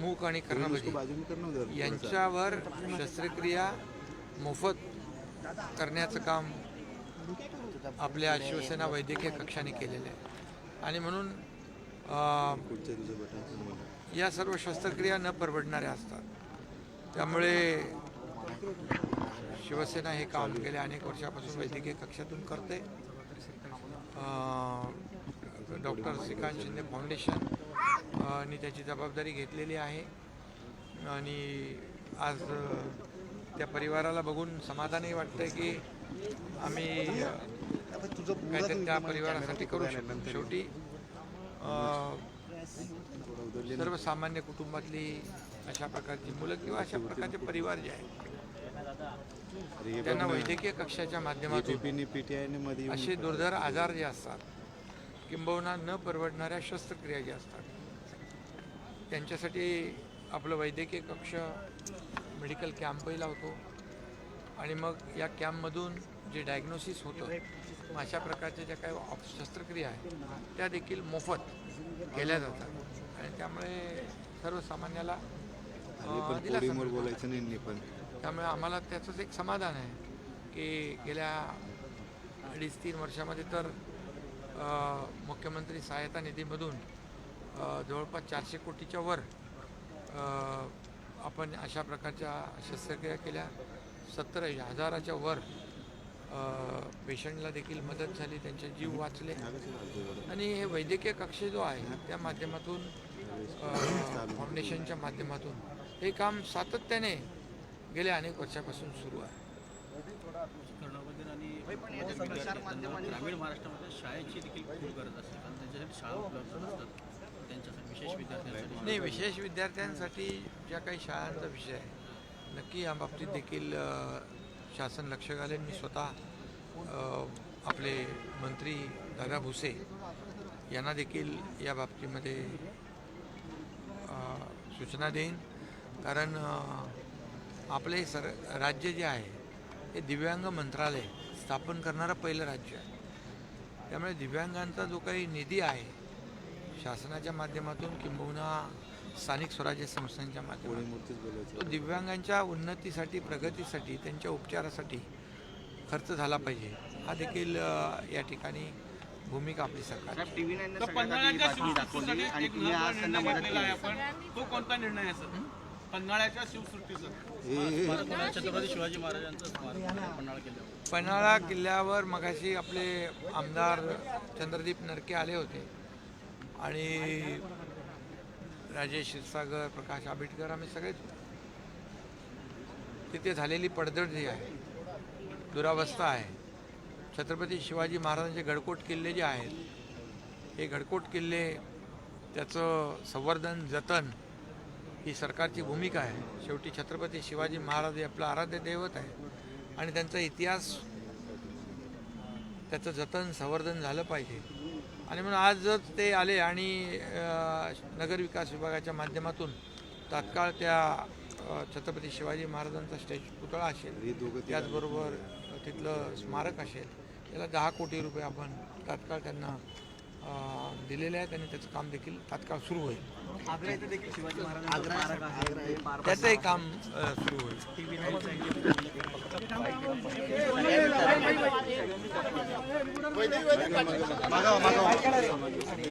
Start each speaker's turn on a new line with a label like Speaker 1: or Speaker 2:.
Speaker 1: मूक आणि कर्णबधी। यांच्यावर शस्त्रक्रिया मोफत करण्याचं काम आपल्या शिवसेना वैद्यकीय कक्षाने केलेलं आहे आणि म्हणून. या सर्व शस्त्रक्रिया न परवडणाऱ्या असतात त्यामुळे शिवसेना हे काम गेल्या अनेक वर्षापासून वैद्यकीय कक्षातून करते डॉक्टर श्रीकांत शिंदे फाउंडेशन नी त्याची जबाबदारी घेतलेली आहे आणि आज त्या परिवाराला बघून समाधानही वाटतंय की आम्ही काहीतरी त्या परिवारासाठी करू शकतो शेवटी. सर्वसामान्य कुटुंबातली अशा प्रकारची मुलं किंवा अशा प्रकारचे परिवार जे आहेत त्यांना. वैद्यकीय कक्षाच्या माध्यमातून असे दुर्धर आजार जे असतात किंबहुना न परवडणाऱ्या शस्त्रक्रिया ज्या असतात त्यांच्यासाठी आपलं वैद्यकीय कक्ष मेडिकल कॅम्पही लावतो. आणि मग या कॅम्पमधून जे डायग्नोसिस होतं अशा प्रकारच्या ज्या काही ऑप शस्त्रक्रिया आहेत त्या देखील मोफत केल्या जातात. आणि त्यामुळे सर्वसामान्याला.
Speaker 2: बोलायचं नाही पण.
Speaker 1: त्यामुळे आम्हाला त्याचंच एक समाधान आहे की गेल्या अडीच तीन वर्षामध्ये तर मुख्यमंत्री सहायता निधीमधून जवळपास चारशे कोटीच्या वर आपण अशा प्रकारच्या शस्त्रक्रिया केल्या. सत्तर हजाराच्या वर पेशंटला देखील मदत झाली त्यांचे जीव वाचले. आणि हे वैद्यकीय कक्ष जो आहे त्या माध्यमातून फाउंडेशनच्या माध्यमातून हे काम सातत्याने गेल्या अनेक वर्षापासून सुरू आहे.
Speaker 3: आणि ग्रामीण महाराष्ट्रामध्ये शाळेची देखील खूप गरज असते कारण त्यांच्यासाठी शाळा उपलब्ध नसतात. त्यांच्यासाठी विशेष विद्यार्थ्यांसाठी
Speaker 1: नाही विशेष विद्यार्थ्यांसाठी ज्या काही शाळांचा विषय आहे नक्की या बाबतीत देखील शासन लक्ष घालेल. मी स्वतः आपले मंत्री दादा भुसे यांना देखील या बाबतीमध्ये सूचना देईन. कारण आपले सर राज्य जे आहे हे दिव्यांग मंत्रालय स्थापन करणारं पहिलं राज्य आहे. त्यामुळे दिव्यांगांचा जो काही निधी आहे शासनाच्या माध्यमातून किंबहुना स्थानिक स्वराज्य संस्थांच्या माध्यमातून तो दिव्यांगांच्या उन्नतीसाठी प्रगतीसाठी त्यांच्या उपचारासाठी खर्च झाला पाहिजे. हा देखील या ठिकाणी भूमिका आपली सरकार
Speaker 4: एक महत्त्वाचा निर्णय तो कोणता आहे पन्हाळ्याच्या शिवसृष्टीचा.
Speaker 3: मराठवाड्यात छत्रपती शिवाजी महाराजांचं स्मारक आहे पन्हाळा किल्ल्यावर.
Speaker 1: पन्हाळा किल्ल्यावर मगाशी आपले आमदार चंद्रदीप नरके आले होते. आणि राजेश क्षीरसागर प्रकाश आंबेडकर आम्ही सगळेच. तिथे. झालेली पडझड जी आहे दुरावस्था आहे. छत्रपती शिवाजी महाराजांचे गडकोट किल्ले जे आहेत हे गडकोट किल्ले त्याचं संवर्धन जतन ही सरकारची भूमिका आहे. शेवटी छत्रपती शिवाजी महाराज हे आपलं आराध्य दैवत आहे. आणि त्यांचा इतिहास त्याचं जतन संवर्धन झालं पाहिजे. आणि म्हणून आजच ते आले आणि नगरविकास विभागाच्या माध्यमातून तात्काळ त्या छत्रपती शिवाजी महाराजांचा स्टॅच्यू पुतळा असेल त्याचबरोबर तिथलं स्मारक असेल त्याला दहा कोटी रुपये आपण तात्काळ त्यांना दिलेले आहेत आणि त्याचं काम देखील तात्काळ सुरू होईल. त्याचंही काम सुरू होईल.
Speaker 2: मागावा मागावा.